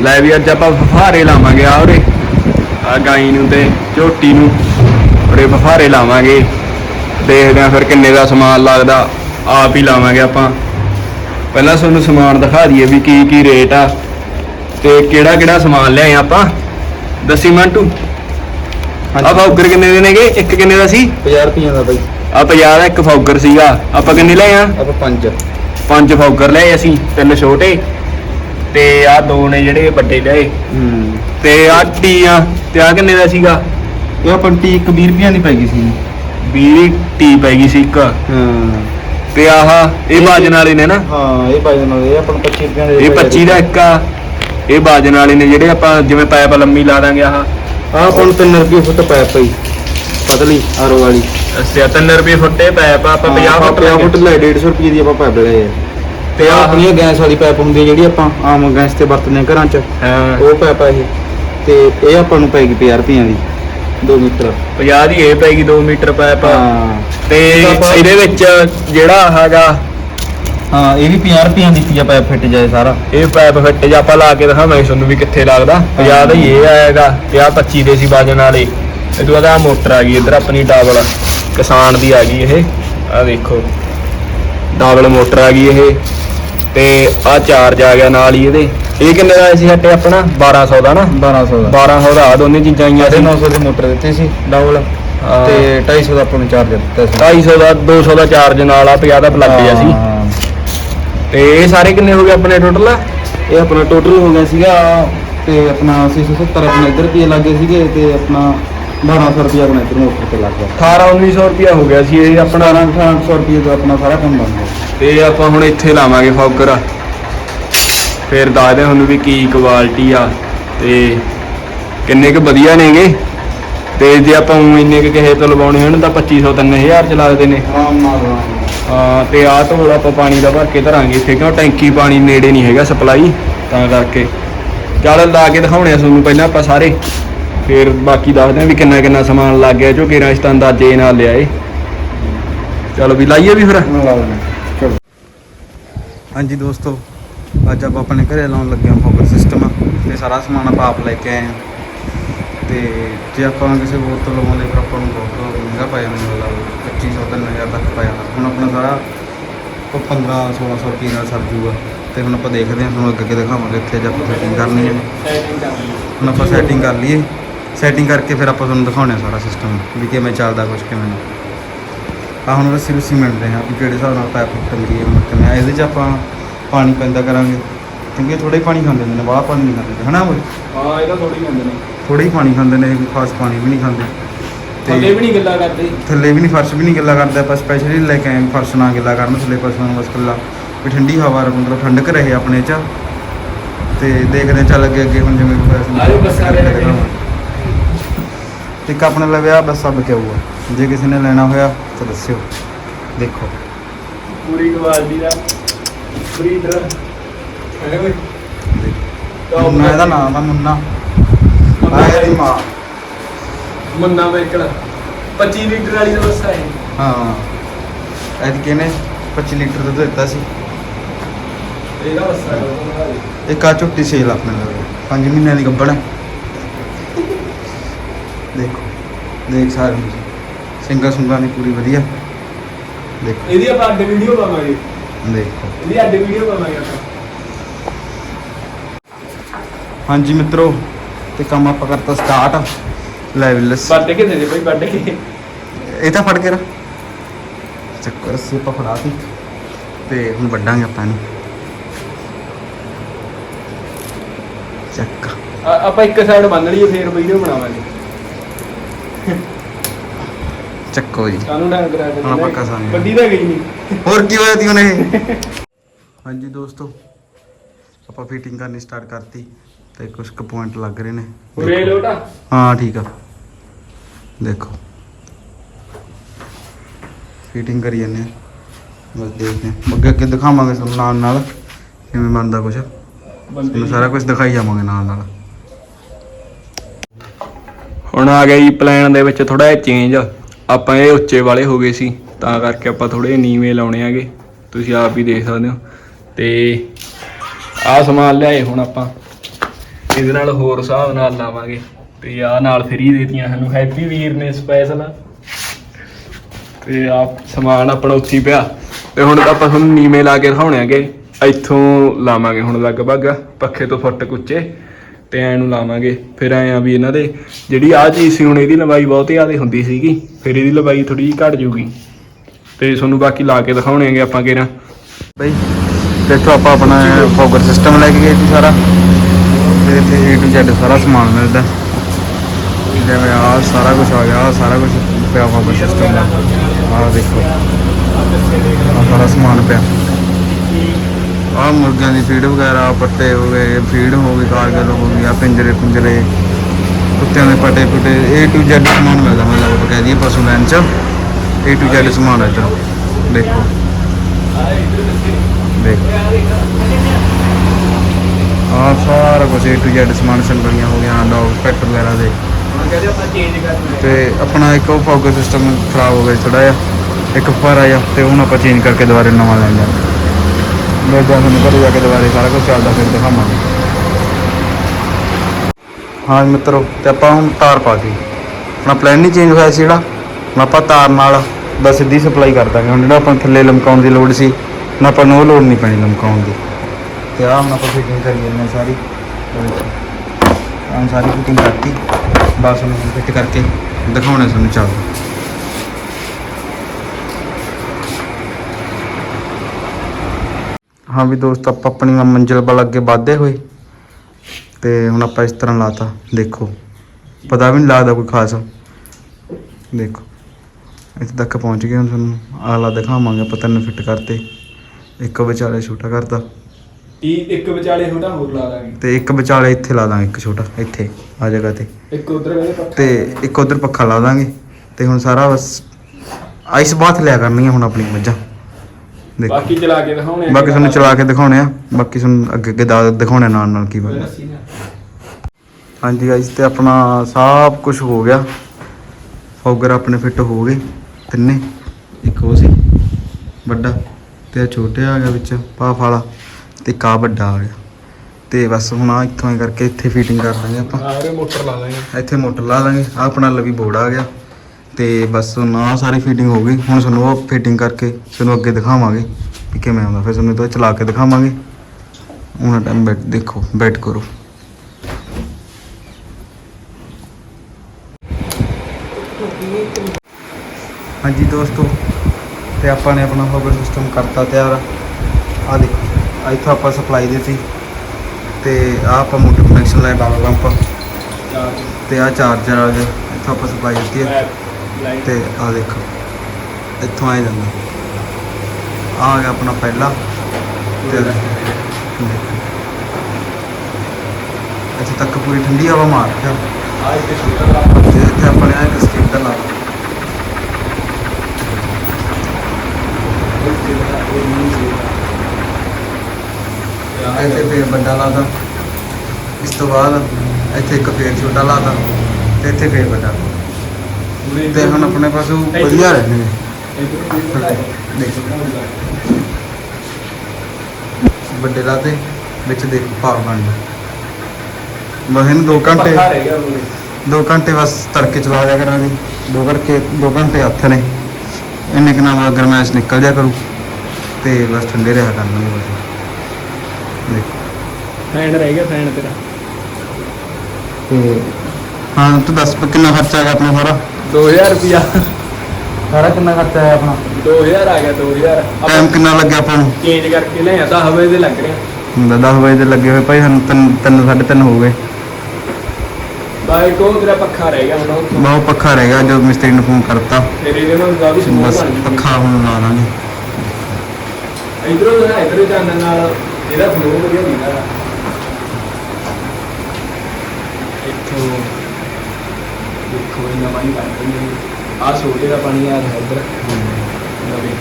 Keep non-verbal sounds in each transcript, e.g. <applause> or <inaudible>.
ਲੈ ਵੀ ਅੱਜ ਆਪਾਂ ਫਫਾਰੇ ਲਾਵਾਂਗੇ ਆ ਉਰੇ। ਆ ਗਾਈ ਨੂੰ ਤੇ ਝੋਟੀ ਨੂੰ। ਉਰੇ ਫਫਾਰੇ ਲਾਵਾਂਗੇ। ਦੇਖਦੇ ਆ ਫਿਰ ਕਿੰਨੇ ਦਾ ਸਮਾਨ ਲੱਗਦਾ। ਆਪ ਹੀ ਲਾਵਾਂਗੇ ਆਪਾਂ। ਪਹਿਲਾਂ ਤੁਹਾਨੂੰ ਸਮਾਨ ਦਿਖਾ ਦਈਏ ਵੀ ਕੀ ਕੀ ਰੇਟ ਆ। ਤੇ ਕਿਹੜਾ ਕਿਹੜਾ ਸਮਾਨ ਲਿਆਏ ਆਪਾਂ। ਦੱਸੀ ਮੰਟੂ। ਆ ਫੌਗਰ ਕਿੰਨੇ ਦੇ ਨੇਗੇ? ਇੱਕ ਕਿੰਨੇ ਦਾ ਸੀ? 50 ਰੁਪਈਆਂ ਦਾ ਬਾਈ। ਆ 50 ਦਾ ਇੱਕ ਫੌਗਰ ਸੀਗਾ। ਆਪਾਂ ਕਿੰਨੇ ਲਏ ਆ? ਆਪਾਂ ਪੰਜ। ਪੰਜ ਫੌਗਰ ਲਏ ਅਸੀਂ ਤਿੰਨ ਛੋਟੇ। ਤੇ ਆ ਦੋ ਨੇ ਜਿਹੜੇ ਵੱਡੇ ਲਏ ਹੂੰ ਤੇ ਆ ਟੀਆਂ ਤੇ ਆ ਕਿੰਨੇ ਦਾ ਸੀਗਾ? ਇਹ ਟੀ ਇੱਕ 20 ਰੁਪਈਆਂ ਦੀ ਪੈ ਗਈ ਸੀ। 20 ਟੀ ਪੈ ਗਈ ਸੀ ਇੱਕ। ਹਾਂ। ਤੇ ਆਹ ਇਹ ਬਾਜਨ ਵਾਲੇ ਨੇ ਨਾ? ਹਾਂ ਇਹ ਪਾਈ ਨਾਲ ਇਹ ਆਪਾਂ ਨੂੰ 25 ਰੁਪਈਆਂ ਦੇ ਇਹ 25 ਦਾ ਇੱਕ ਆ। ਇਹ ਬਾਜਨ ਵਾਲੇ ਨੇ ਜਿਹੜੇ ਆਪਾਂ ਜਿਵੇਂ ਪਾਈਪ ਲੰਮੀ ਲਾ ਦਾਂਗੇ ਆਹ। ਆ ਆਪਾਂ ਨੂੰ 3 ਰੁਪਏ ਫੁੱਟ ਪੈ ਪਈ ਪਤਲੀ ਆਰੋ ਵਾਲੀ। ਅੱਛਾ 3 ਰੁਪਏ ਫੁੱਟੇ ਪਾਈਪ ਆ, ਆਪਾਂ 50 ਫੁੱਟ 50 ਫੁੱਟ। ਲੈ 150 ਰੁਪਏ ਦੀ ਆਪਾਂ ਪਾਈਪ ਲਏ ਆ। ਤੇ ਆਹ ਆਪਣੀ ਗੈਸ ਵਾਲੀ ਪਾਈਪ ਹੁੰਦੀ ਹੈ ਜਿਹੜੀ ਆਪਾਂ ਆਮ ਗੈਸ ਤੇ ਵਰਤਦੇ ਹਾਂ ਘਰਾਂ 'ਚ ਹਾਂ। ਉਹ ਪਾਈਪ ਆ ਇਹ। ਤੇ ਇਹ ਆਪਾਂ ਨੂੰ ਪੈ ਗਈ 50 ਰੁਪਈਆਂ ਦੀ 2 ਮੀਟਰ। 50 ਦੀ ਇਹ ਪੈਗੀ 2 ਮੀਟਰ ਪਾਈਪ ਤੇ ਇਹਦਾ ਵਿੱਚ ਜਿਹੜਾ ਆਹਗਾ ਹਾਂ ਇਹ ਵੀ 50 ਰੁਪਈਆਂ ਦੀ ਪੀਆ ਪਾਈਪ ਫਿੱਟ ਜਾਏ ਸਾਰਾ। ਇਹ ਪਾਈਪ ਫਿੱਟ ਜੇ ਆਪਾਂ ਲਾ ਕੇ ਦਿਖਾਵਾਂਗੇ ਤੁਹਾਨੂੰ ਵੀ ਕਿੱਥੇ ਲੱਗਦਾ। 50 ਦਾ ਹੀ ਇਹ ਆਏਗਾ ਤੇ ਆਹ 25 ਦੇ ਸੀ ਬਾਜਨ ਵਾਲੇ। ਇਹ ਤੋਂ ਬਾਅਦ ਮੋਟਰ ਆ ਗਈ ਇੱਧਰ ਆਪਣੀ ਡਬਲ ਕਿਸਾਨ ਦੀ ਆ ਗਈ ਇਹ। ਆਹ ਦੇਖੋ ਡਬਲ ਮੋਟਰ ਆ ਗਈ ਇਹ। ਤੇ ਆਹ ਚਾਰਜ ਆ ਗਿਆ ਨਾਲ ਹੀ ਇਹਦੇ। ਇਹ ਕਿੰਨੇ ਦਾ ਸੀ ਹੱਟੇ ਆਪਣਾ? 1200 ਦਾ ਨਾ? 1200 ਦਾ। 1200 ਦਾ ਆਹ ਦੋਨੇ ਚੀਜ਼ਾਂ ਆਈਆਂ ਸੀ। 900 ਦੀ ਮੋਟਰ ਦਿੱਤੀ ਸੀ ਡਬਲ। ਤੇ 250 ਦਾ ਆਪਾਂ ਨੂੰ ਚਾਰਜ ਦਿੱਤਾ ਸੀ। 250 ਦਾ 200 ਦਾ ਚਾਰਜ ਨਾਲ ਆ 50 ਦਾ ਪਲੱਗ ਜਿਹਾ ਸੀ। ਤੇ ਇਹ ਸਾਰੇ ਕਿੰਨੇ ਹੋ ਗਏ ਆਪਣੇ ਟੋਟਲ ਇਹ ਆਪਣਾ ਟੋਟਲ ਹੋ ਗਿਆ ਸੀਗਾ ਤੇ ਆਪਣਾ 670 ਆਪਣਾ ਇੱਧਰ ਰੁਪਏ ਲੱਗੇ ਸੀਗੇ ਤੇ ਆਪਣਾ 1200 ਰੁਪਏ ਆਪਣਾ ਇੱਧਰ ਮੋਟਰ ਤੇ ਲੱਗ ਗਿਆ। 18 1900 ਰੁਪਿਆ ਹੋ ਗਿਆ ਸੀ ਇਹ ਆਪਣਾ। 1800 ਰੁਪਏ ਦਾ ਆਪਣਾ ਸਾਰਾ ਕੰਮ ਬਣ ਗਿਆ। ਤੇ ਆਪਾਂ ਹੁਣ ਇੱਥੇ ਲਾਵਾਂਗੇ ਫੌਕਰ। ਫਿਰ ਦੱਸਦੇ ਤੁਹਾਨੂੰ ਵੀ ਕੀ ਕੁਆਲਿਟੀ ਆ ਤੇ ਕਿੰਨੇ ਕੁ ਵਧੀਆ ਨੇਗੇ। ਤੇ ਜੇ ਆਪਾਂ ਊਂ ਇੰਨੇ ਕੁ ਕਿਸੇ ਤੋਂ ਲਵਾਉਣੇ ਹੋਣ ਤਾਂ 2500 3000 ਚ ਲੱਗਦੇ ਨੇ। ਹਾਂ, ਤੇ ਆਹ ਤੋਂ ਹੁਣ ਆਪਾਂ ਪਾਣੀ ਦਾ ਭਰ ਕੇ ਧਰਾਂਗੇ ਇੱਥੇ, ਕਿਉਂ ਟੈਂਕੀ ਪਾਣੀ ਨੇੜੇ ਨਹੀਂ ਹੈਗਾ ਸਪਲਾਈ, ਤਾਂ ਕਰਕੇ। ਚੱਲ ਲਾ ਕੇ ਦਿਖਾਉਣੇ ਆ ਤੁਹਾਨੂੰ ਪਹਿਲਾਂ ਆਪਾਂ ਸਾਰੇ। ਫਿਰ ਬਾਕੀ ਦੱਸਦੇ ਆ ਵੀ ਕਿੰਨਾ ਕਿੰਨਾ ਸਮਾਨ ਲੱਗ ਗਿਆ, ਜੋ ਕਿਰਾਂ ਇਸ ਰਿਸ਼ਤਾ ਅੰਦਾਜ਼ੇ ਨਾਲ ਲਿਆਏ। ਚਲੋ ਵੀ ਲਾਈਏ ਵੀ ਫਿਰ। ਹਾਂਜੀ ਦੋਸਤੋ, ਅੱਜ ਆਪਾਂ ਆਪਣੇ ਘਰੇ ਲਾਉਣ ਲੱਗੇ ਹਾਂ ਫੋਕਸ ਸਿਸਟਮ ਤੇ ਸਾਰਾ ਸਮਾਨ ਆਪਾਂ ਆਪ ਲੈ ਕੇ ਆਏ ਹਾਂ। ਤੇ ਜੇ ਆਪਾਂ ਕਿਸੇ ਹੋਰ ਤੋਂ ਲਵਾਉਂਦੇ ਫਿਰ ਆਪਾਂ ਨੂੰ ਬਹੁਤ ਮਹਿੰਗਾ ਪੈ ਜਾਂਦਾ, ਮਤਲਬ 2500 3000 ਤੱਕ ਪੈ ਜਾਂਦਾ। ਹੁਣ ਆਪਣਾ ਸਾਰਾ ਉਹ 15 1600 ਰੁਪਏ ਨਾਲ ਸਰ ਜੂਗਾ। ਤੇ ਹੁਣ ਆਪਾਂ ਦੇਖਦੇ ਹਾਂ ਤੁਹਾਨੂੰ ਅੱਗੇ ਅੱਗੇ ਦਿਖਾਵਾਂਗੇ ਇੱਥੇ ਜੇ ਆਪਾਂ ਸੈਟਿੰਗ ਕਰਨੀ ਹੈ। ਹੁਣ ਆਪਾਂ ਸੈਟਿੰਗ ਕਰ ਲਈਏ। ਸੈਟਿੰਗ ਕਰਕੇ ਫਿਰ ਆਪਾਂ ਤੁਹਾਨੂੰ ਦਿਖਾਉਣਾ ਸਾਰਾ ਸਿਸਟਮ ਵੀ ਕਿਵੇਂ ਚੱਲਦਾ ਕੁਝ ਕਿਵੇਂ ਨਹੀਂ। ਆ ਹੁਣ ਰੁਸੀ ਮਿਲ ਰਹੇ ਹਾਂ ਵੀ ਕਿਹੜੇ ਹਿਸਾਬ ਨਾਲ ਪਾਈਪ ਟੰਗੀ ਹੈ ਕਿਵੇਂ ਆ। ਇਹਦੇ 'ਚ ਆਪਾਂ ਪਾਣੀ ਪੈਂਦਾ ਕਰਾਂਗੇ ਕਿਉਂਕਿ ਥੋੜੇ ਪਾਣੀ ਖਾਂਦੇ ਨੇ ਬਾਹਲਾ ਪਾਣੀ ਨਹੀਂ ਖਾਂਦੇ ਹਨਾ ਉਹ ਹਾਂ ਇਹਦਾ ਥੋੜੀ ਹੁੰਦੇ ਨੇ। ਥੋੜੇ ਹੀ ਪਾਣੀ ਖਾਂਦੇ ਨੇ ਇਹ ਖਾਸ ਪਾਣੀ ਵੀ ਨਹੀਂ ਖਾਂਦੇ। ਥੱਲੇ ਵੀ ਨਹੀਂ ਗੱਲਾਂ ਕਰਦੇ। ਥੱਲੇ ਵੀ ਨਹੀਂ ਫਰਸ਼ ਵੀ ਨਹੀਂ ਗਿੱਲਾ ਕਰਦੇ ਆਪਾਂ ਸਪੈਸ਼ਲੀ ਲੈ ਕੇ ਆਏ ਫਰਸ਼ ਨਾ ਗਿੱਲਾ ਕਰਨ ਥੱਲੇ ਨੂੰ ਬਸ ਕੱਲਾ ਵੀ ਠੰਡੀ ਹਵਾ ਮਤਲਬ ਠੰਡਕ ਰਹੇ ਆਪਣੇ 'ਚ। ਤੇ ਦੇਖਦੇ ਚੱਲ ਅੱਗੇ ਅੱਗੇ ਹੁਣ ਜਿਵੇਂ ਕੋਈ ਅਸੀਂ ਆਜੋ ਬੱਸਾਂ ਲੈ ਕੇ। ਇੱਕ ਆਪਣੇ ਲਵਿਆ ਬੱਸਾ ਬਕਿਆ ਹੋਊਗਾ ਜੇ ਕਿਸੇ ਨੇ ਲੈਣਾ ਹੋਇਆ ਤਾਂ ਦੱਸਿਓ। ਦੇਖੋ। ਪੂਰੀ ਕੁਆਲਿਟੀ ਦਾ। ਬਰੀਡਰ ਹੈ ਓਏ। ਮੁੰਨਾ ਇਹਦਾ ਨਾਮ ਆ ਮੁੰਨਾ। ਆ ਇਹਦੀ ਮਾਂ। ਮੁੰਨਾ ਮੇਕਲ 25 ਲੀਟਰ ਵਾਲੀ ਦਾ ਬੱਸਾ ਹੈ। ਹਾਂ ਐਦੀ ਕਿਹਨੇ? 25 ਲੀਟਰ ਦੁੱਧ ਦਿੱਤਾ ਸੀ। ਇਹਦਾ ਬੱਸਾ ਹੈ ਇੱਕ ਆ ਝੁੱਟੀ ਸੇਲ ਆਪਣੇ 5 ਮਹੀਨਿਆਂ ਦੀ ਗੱਬੜ ਹੈ ਦੇਖੋ ਦੇਖ ਸਾਰੇ ਤੁਸੀਂ। ਸਿੰਗਾ ਸੁੰਗਾ ਨੇ ਪੂਰੀ ਵਧੀਆ। ਦੇਖੋ। ਇਹਦੀ ਆਪਾਂ ਅੱਡ ਵੀਡੀਓ ਪਾਵਾਂਗੇ ਦੇਖੋ। ਇਹਦੀ ਅੱਡ ਵੀਡੀਓ ਪਾਵਾਂਗੇ ਆਪਾਂ। ਹਾਂਜੀ ਮਿੱਤਰੋ ਤੇ ਕੰਮ ਆਪਾਂ ਕਰਤਾ ਸਟਾਰਟ ਲੈਵਲਸ ਵੱਢ ਕੇ ਦੇ ਦੇ ਬਈ ਵੱਢ ਕੇ। ਇਹ ਤਾਂ ਫੜ ਕੇ ਰੱਖ। ਚੱਕਰ ਸੀ ਆਪਾਂ ਫੜਾਤੀ ਤੇ। ਹੁਣ ਵੱਡਾਂਗੇ ਆਪਾਂ ਇਹਨੂੰ। ਚੱਕ। ਆਪਾਂ ਇੱਕ ਸਾਈਡ ਬੰਨ ਲਈਏ ਫੇਰ ਵੀਡੀਓ ਬਣਾਵਾਂਗੇ। ਚੱਕੋ ਜੀ। ਕਾਨੂੰ ਡੰਗ ਕਰਾ ਦੇ ਹੁਣ ਆਪਾਂ ਕਸਾਂਗੇ। ਵੱਡੀ ਤਾਂ ਗਈ ਨਹੀਂ ਹੋਰ ਕੀ ਹੋਇਆ ਤੀ ਉਹਨੇ? <laughs> ਹਾਂਜੀ ਦੋਸਤੋ ਆਪਾਂ ਫਿਟਿੰਗ ਕਰਨੀ ਸਟਾਰਟ ਕਰਤੀ ਤੇ ਕੁਝ ਕੁ ਪੁਆਇੰਟ ਲੱਗ ਰਹੇ ਨੇ। ਉਰੇ ਲੋਟਾ ਹਾਂ ਠੀਕ ਆ। ਦੇਖੋ। ਫਿਟਿੰਗ ਕਰੀ ਜਾਂਦੇ ਆ। ਬਸ ਦੇਖਦੇ ਆ। ਅੱਗੇ ਅੱਗੇ ਦਿਖਾਵਾਂਗੇ ਤੁਹਾਨੂੰ ਨਾਲ ਨਾਲ ਕਿਵੇਂ ਬਣਦਾ ਕੁਝ ਤੁਹਾਨੂੰ ਸਾਰਾ ਕੁਝ ਦਿਖਾਈ ਜਾਵਾਂਗੇ ਨਾਲ ਨਾਲ। ਹੁਣ ਆ ਗਿਆ ਜੀ ਪਲਾਨ ਦੇ ਵਿੱਚ ਥੋੜਾ ਜਿਹਾ ਚੇਂਜ ਆਪਾਂ ਇਹ ਉੱਚੇ ਵਾਲੇ ਹੋ ਗਏ ਸੀ, ਤਾਂ ਕਰਕੇ ਆਪਾਂ ਥੋੜੇ ਨੀਵੇਂ ਲਾਉਣੇ ਆਗੇ ਤੁਸੀਂ ਆਪ ਹੀ ਦੇਖ ਸਕਦੇ ਹੋ। ਤੇ ਆਹ ਸਮਾਨ ਲਿਆਏ ਹੁਣ ਆਪਾਂ। ਇਹਦੇ ਨਾਲ ਹੋਰ ਹਿਸਾਬ ਨਾਲ ਲਾਵਾਂਗੇ। ਤੇ ਆਹ ਨਾਲ ਫਰੀ ਦੇਤੀਆਂ ਸਾਨੂੰ। ਹੈਪੀ ਵੀਰ ਨੇ ਸਪੈਸ਼ਲ ਤੇ ਆਪ ਸਮਾਨ ਆਪਣਾ ਉੱਥੇ ਹੀ ਪਿਆ। ਤੇ ਹੁਣ ਆਪਾਂ ਤੁਹਾਨੂੰ ਨੀਵੇਂ ਲਾ ਕੇ ਦਿਖਾਉਣੇਗੇ ਇੱਥੋਂ ਲਾਵਾਂਗੇ ਹੁਣ ਲਗਭਗ। ਪੱਖੇ ਤੋਂ ਫੁੱਟ ਕੁੱਚੇ। ਤੇ ਐ ਨੂੰ ਲਾਵਾਂਗੇ। ਫਿਰ ਐ ਆ ਵੀ ਇਹਨਾਂ ਦੇ ਜਿਹੜੀ ਆ ਚੀਜ਼ ਸੀ, ਹੁਣ ਇਹਦੀ ਲੰਬਾਈ ਬਹੁਤ ਜ਼ਿਆਦਾ ਹੁੰਦੀ ਸੀਗੀ, ਫਿਰ ਇਹਦੀ ਲੰਬਾਈ ਥੋੜੀ ਜਿਹੀ ਘਟ ਜੂਗੀ ਤੇ ਤੁਹਾਨੂੰ ਬਾਕੀ ਲਾ ਕੇ ਦਿਖਾਉਣੇਗੇ ਆਪਾਂ ਕਿਹੜਾ। ਬਈ ਤੇ ਇੱਥੋਂ ਆਪਾਂ ਆਪਣਾ ਫੋਗਰ ਸਿਸਟਮ ਲੈ ਕੇ ਗਏ ਸੀ ਸਾਰਾ। ਤੇ ਇੱਥੇ A to Z ਸਾਰਾ ਸਮਾਨ ਮਿਲਦਾ। ਜਿਵੇਂ ਆ ਸਾਰਾ ਕੁਝ ਆ ਗਿਆ ਸਾਰਾ ਕੁਝ ਪਿਆ ਫੋਗਰ ਸਿਸਟਮ ਦਾ। ਆਹ ਦੇਖੋ ਸਾਰਾ ਸਮਾਨ ਪਿਆ। ਆਹ ਮੁਰਗਿਆਂ ਦੀ ਫੀਡ ਵਗੈਰਾ ਪੱਟੇ ਹੋ ਗਏ ਫੀਡ ਹੋ ਗਈ, ਕਾਰਗਲ ਹੋ ਗਈ ਆ ਪਿੰਜਰੇ ਪਿੰਜਰੇ, ਕੁੱਤਿਆਂ ਦੇ ਪੱਟੇ ਪੁੱਟੇ, A to Z ਸਮਾਨ ਮਿਲਦਾ ਮਤਲਬ ਕਹਿ ਦਈਏ ਪਸ਼ੂ ਲੈਣ ਚ। A to Z ਸਮਾਨ ਹੈ ਇੱਧਰ। ਦੇਖੋ। ਦੇਖ। ਆ ਸਾਰਾ ਕੁਝ A to Z ਸਮਾਨ ਸੰਗਲੀਆਂ ਹੋ ਗਿਆ ਡੌਗ ਪੈਟ ਵਗੈਰਾ ਦੇ। ਤੇ ਆਪਣਾ ਇੱਕ ਉਹ ਫੋਕਸ ਸਿਸਟਮ ਖਰਾਬ ਹੋ ਗਿਆ ਥੋੜਾ ਜਿਹਾ। ਇੱਕ ਫਰ ਆਇਆ, ਤੇ ਹੁਣ ਆਪਾਂ ਚੇਂਜ ਕਰਕੇ ਦੁਬਾਰਾ ਨਵਾਂ ਲੈਂਦੇ ਲਿਆ ਮੈਂ ਜਾਂ ਤੁਹਾਨੂੰ ਘਰੇ ਜਾ ਕੇ ਦੁਬਾਰੇ ਸਾਰਾ ਕੁਝ ਚੱਲਦਾ, ਫਿਰ ਦਿਖਾਵਾਂਗੇ। ਹਾਂ ਮਿੱਤਰੋ, ਤੇ ਆਪਾਂ ਹੁਣ ਤਾਰ ਪਾ ਕੇ। ਆਪਣਾ ਪਲਾਨ ਨਹੀਂ ਚੇਂਜ ਹੋਇਆ ਸੀ ਜਿਹੜਾ। ਹੁਣ ਆਪਾਂ ਤਾਰ ਨਾਲ ਬਸ ਸਿੱਧੀ ਸਪਲਾਈ ਕਰ ਦਾਂਗੇ। ਹੁਣ ਜਿਹੜਾ ਆਪਾਂ ਥੱਲੇ ਲਮਕਾਉਣ ਦੀ ਲੋੜ ਸੀ ਨਾ ਆਪਾਂ ਨੂੰ ਉਹ ਲੋੜ ਨਹੀਂ ਪੈਣੀ ਲਮਕਾਉਣ ਦੀ। ਤੇ ਆਹ ਹੁਣ ਆਪਾਂ ਫਿਟਿੰਗ ਕਰੀ ਜਾਂਦੇ ਸਾਰੀ। ਆਹ ਸਾਰੀ ਫਿਟਿੰਗ ਕਰਤੀ। ਬਸ ਨੂੰ ਫਿੱਟ ਕਰਕੇ ਦਿਖਾਉਣਾ ਤੁਹਾਨੂੰ ਚੱਲ ਹਾਂ ਵੀ ਦੋਸਤ ਆਪਾਂ ਆਪਣੀ ਮੰਜ਼ਿਲ ਵੱਲ ਅੱਗੇ ਵਧਦੇ ਹੋਏ ਤੇ ਹੁਣ ਆਪਾਂ ਇਸ ਤਰ੍ਹਾਂ ਲਾਤਾ ਦੇਖੋ। ਪਤਾ ਵੀ ਨਹੀਂ ਲੱਗਦਾ ਕੋਈ ਖਾਸ। ਦੇਖੋ ਇੱਥੇ ਤੱਕ ਪਹੁੰਚ ਗਏ ਹੁਣ ਤੁਹਾਨੂੰ। ਆਲਾ ਦਿਖਾਵਾਂਗੇ ਆਪਾਂ ਤਿੰਨ ਫਿੱਟ ਕਰਤੇ। ਇੱਕ ਵਿਚਾਲੇ ਛੋਟਾ ਕਰਤਾ। ਇਹ ਇੱਕ ਵਿਚਾਲੇ ਛੋਟਾ ਹੋਰ ਲਾ ਦਾਂਗੇ। ਤੇ ਇੱਕ ਵਿਚਾਲੇ ਇੱਥੇ ਲਾ ਦਾਂਗੇ ਇੱਕ ਛੋਟਾ ਇੱਥੇ ਆ ਜਗ੍ਹਾ ਤੇ। ਇੱਕ ਉਧਰ ਪੱਖਾ ਤੇ ਇੱਕ ਉਧਰ ਪੱਖਾ ਲਾ ਦਾਂਗੇ। ਤੇ ਹੁਣ ਸਾਰਾ ਬਸ ਆਈਸ ਬਾਥ ਲਿਆ ਕਰਨੀਆਂ ਹੁਣ ਆਪਣੀ ਮੱਝਾਂ। ਦੇਖੋ। ਬਾਕੀ ਚਲਾ ਕੇ ਦਿਖਾਉਣੇ ਆ ਬਾਕੀ ਤੁਹਾਨੂੰ ਚਲਾ ਕੇ ਦਿਖਾਉਣੇ ਆ। ਬਾਕੀ ਤੁਹਾਨੂੰ ਅੱਗੇ ਅੱਗੇ ਦਾ ਦਿਖਾਉਣੇ ਨਾਲ ਨਾਲ ਕੀ ਬਣਦਾ। ਹਾਂਜੀ ਗਾਇਸ ਤੇ ਆਪਣਾ ਸਭ ਕੁਝ ਹੋ ਗਿਆ। ਫੋਗਰ ਆਪਣੇ ਫਿੱਟ ਹੋ ਗਏ ਤਿੰਨੇ। ਇੱਕ ਉਹ ਸੀ ਵੱਡਾ। ਤੇ ਆ ਛੋਟੇ ਆ ਗਿਆ ਵਿੱਚ ਪਾਫ ਵਾਲਾ। ਤੇ ਕਾ ਵੱਡਾ ਆ ਗਿਆ। ਤੇ ਬਸ ਹੁਣ ਆ ਇੱਥੋਂ ਐਂ ਕਰਕੇ ਇੱਥੇ ਫਿਟਿੰਗ ਕਰ ਦਾਂਗੇ ਆਪਾਂ। ਆਹ ਉਰੇ ਮੋਟਰ ਲਾ ਦਾਂਗੇ। ਇੱਥੇ ਮੋਟਰ ਲਾ ਦਾਂਗੇ। ਆ ਆਪਣਾ ਲਵੀ ਬੋਰਡ ਆ ਗਿਆ। ਤੇ ਬਸ ਹੁਣ ਆਹ ਸਾਰੀ ਫਿਟਿੰਗ ਹੋ ਗਈ। ਹੁਣ ਤੁਹਾਨੂੰ ਉਹ ਫਿਟਿੰਗ ਕਰਕੇ ਤੁਹਾਨੂੰ ਅੱਗੇ ਦਿਖਾਵਾਂਗੇ ਵੀ ਕਿਵੇਂ ਆਉਂਦਾ ਫਿਰ ਤੁਹਾਨੂੰ ਇਹ ਤੋਂ ਚਲਾ ਕੇ ਦਿਖਾਵਾਂਗੇ। ਹੁਣ ਟਾਈਮ ਬੈਠ, ਦੇਖੋ, ਬੈਠ ਕਰੋ। ਹਾਂਜੀ ਦੋਸਤੋ, ਤੇ ਆਪਾਂ ਨੇ ਆਪਣਾ ਹੋਬਰ ਸਿਸਟਮ ਕਰਤਾ ਤਿਆਰ। ਆ ਦੇਖੋ ਇੱਥੋਂ ਆਪਾਂ ਸਪਲਾਈ ਦਿੱਤੀ। ਤੇ ਆ ਆਪਾਂ ਮੋਟਰ ਕਨੈਕਸ਼ਨ ਲਾਇਆ ਡਬਲ ਪੰਪ ਤੇ ਆ ਚਾਰਜਰ ਆ ਗਿਆ ਇੱਥੋਂ ਆਪਾਂ ਸਪਲਾਈ ਦਿੱਤੀ ਹੈ। ਤੇ ਆ ਦੇਖੋ ਇੱਥੋਂ ਆ ਜਾਂਦਾ। ਆ ਗਿਆ ਆਪਣਾ ਪਹਿਲਾ ਤੇ। ਇੱਥੇ ਤੱਕ ਪੂਰੀ ਠੰਡੀ ਹਵਾ ਮਾਰ ਰਿਹਾ ਆ ਲਾ ਤੇ ਇੱਥੇ ਆਪਾਂ ਨੇ ਆ ਇੱਕ ਸਕਿਪ ਲਾ ਇੱਥੇ ਫੇਰ ਵੱਡਾ ਲਾਦਾ ਇਸ ਤੋਂ ਬਾਅਦ ਇੱਥੇ ਇੱਕ ਫੇਰ ਛੋਟਾ ਲਾਦਾ ਤੇ ਇੱਥੇ ਫੇਰ ਵੱਡਾ। ਤੇ ਹੁਣ ਆਪਣੇ ਪਾਸ ਉਹ ਵਧੀਆ ਰਹਿਣੇ ਦੇਖੋ ਵੱਡੇ ਲਾਤੇ ਵਿੱਚ ਦੇਖ ਭਾਵ ਬਣਦਾ ਬਸ ਇਹਨੂੰ 2 ਘੰਟੇ ਪੱਖਾ ਰਹਿ ਗਿਆ ਮੂਰੇ 2 ਘੰਟੇ ਬਸ ਤੜਕੇ ਚਲਾ ਦਿਆ ਕਰਾਂਗੇ। 2 ਕਰਕੇ 2 ਘੰਟੇ ਹੱਥ ਨੇ। ਇੰਨੇ ਕੁ ਨਾਲ ਗਰਮੈਸ਼ ਨਿਕਲ ਜਾ ਕਰੂ। ਤੇ ਬਸ ਠੰਡੇ ਰਿਹਾ ਕਰਨਗੇ ਬਸ। ਦੇਖੋ। ਫੈਨ ਰਹਿ ਗਿਆ ਫੈਨ ਤੇਰਾ। ਤੇ ਹਾਂ ਤੂੰ ਦੱਸ ਕਿੰਨਾ ਖਰਚਾ ਆ ਗਿਆ ਆਪਣਾ ਸਾਰਾ? 2000 ਰੁਪਿਆ ਸਾਰਾ ਕਿੰਨਾ ਖਰਚਾ ਆਇਆ ਆਪਣਾ? 2000 ਆ ਗਿਆ 2000 ਟਾਈਮ ਕਿੰਨਾ ਲੱਗਿਆ ਆਪਾਂ ਨੂੰ? ਚੇਂਜ ਕਰਕੇ ਲੈ ਆਂਦਾ ਹਵੇ ਦੇ ਲੱਗ ਰਿਹਾ ਹੁੰਦਾ 10 ਵਜੇ ਦੇ ਲੱਗੇ ਹੋਏ ਭਾਈ ਸਾਨੂੰ ਤਿੰਨ ਤਿੰਨ ਸਾਢੇ ਤਿੰਨ ਹੋ ਗਏ। ਬਾਈ ਕੋ ਤੇਰਾ ਪੱਖਾ ਰਹਿ ਗਿਆ ਹੁਣ ਉੱਥੋਂ। ਬਹੁਤ ਪੱਖਾ ਰਹਿ ਗਿਆ ਜਦੋਂ ਮਿਸਤਰੀ ਨੂੰ ਫੋਨ ਕਰਤਾ। ਫਿਰ ਇਹਦੇ ਨਾਲ ਦਾ ਵੀ ਸਮੂਹ ਬਸ ਬਣ ਜੂਗੀ। ਪੱਖਾ ਹੁਣ ਲਾ ਦਾਂਗੇ ਇਧਰੋਂ ਨਾ ਇਧਰੋਂ ਜਾਣ ਨਾਲ ਇਹਦਾ ਫਲੋ ਵਧੀਆ ਦਿੰਦਾ ਇੱਥੋਂ ਦੇਖੋ ਇਹ ਨਵਾਂ ਹੀ ਕਰ ਦਿੰਦੇ ਆ ਛੋਟੇ ਦਾ ਪਾਣੀ ਆ ਰਿਹਾ ਇਧਰ। ਨਵੇਂ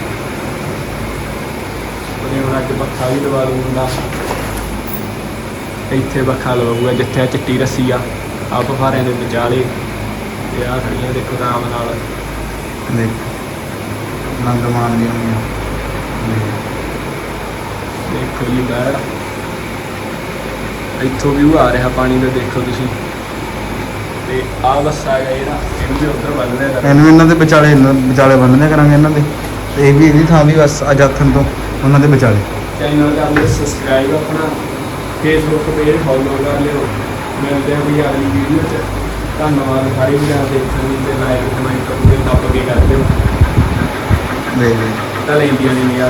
ਉਹਨੇ ਹੁਣ ਅੱਜ ਪੱਖਾ ਵੀ ਲਵਾ ਦੂੰਗਾ ਇੱਥੇ ਪੱਖਾ ਲਵਾਊਗਾ ਜਿੱਥੇ ਆ ਚਿੱਟੀ ਰੱਸੀ ਆ। ਆ ਬਫਾਰਿਆਂ ਦੇ ਵਿਚਾਲੇ। ਤੇ ਆ ਖੜੀਆਂ ਦੇਖੋ ਆਰਾਮ ਨਾਲ। ਦੇਖ। ਨੰਦ ਮਾਨ ਦੀ ਹੋਣੀ ਆ ਦੇਖੋ ਜੀ ਬੈੜ ਇੱਥੋਂ ਵੀ ਆ ਰਿਹਾ ਪਾਣੀ ਦਾ ਦੇਖੋ ਤੁਸੀਂ। ਤੇ ਆ ਬੱਸ ਆ ਗਿਆ ਜਿਹੜਾ ਇਹਨੂੰ ਵੀ ਉੱਧਰ ਲਿਆ ਇਹਨੂੰ ਇਹਨਾਂ ਦੇ ਵਿਚਾਲੇ ਵਿਚਾਲੇ ਬੰਨ੍ਹਦੇ ਕਰਾਂਗੇ ਇਹਨਾਂ ਦੇ। ਤੇ ਇਹ ਵੀ ਇਹਦੀ ਥਾਂ ਵੀ ਬਸ ਅਜਾਥਨ ਤੋਂ ਉਹਨਾਂ ਦੇ ਵਿਚਾਲੇ। ਚੈਨਲ ਕਰ ਲਿਓ ਸਬਸਕ੍ਰਾਈਬ ਆਪਣਾ ਫੇਸਬੁੱਕ ਪੇਜ ਫੋਲੋ ਕਰ ਲਿਓ। ਮਿਲਦੇ ਹਾਂ ਵੀ ਅਗਲੀ ਵੀਡੀਓ 'ਚ। ਧੰਨਵਾਦ ਸਾਰੇ ਵੀਰਾਂ ਦੇ ਦੇਖਣ ਲਈ ਤੇ ਲਾਈਕ ਕਮੈਂਟ ਤੇ ਦੱਬ ਕੇ ਕਰ ਦਿਓ ਤਾਂ ਲੈਂਦੀਆਂ ਨਹੀਂ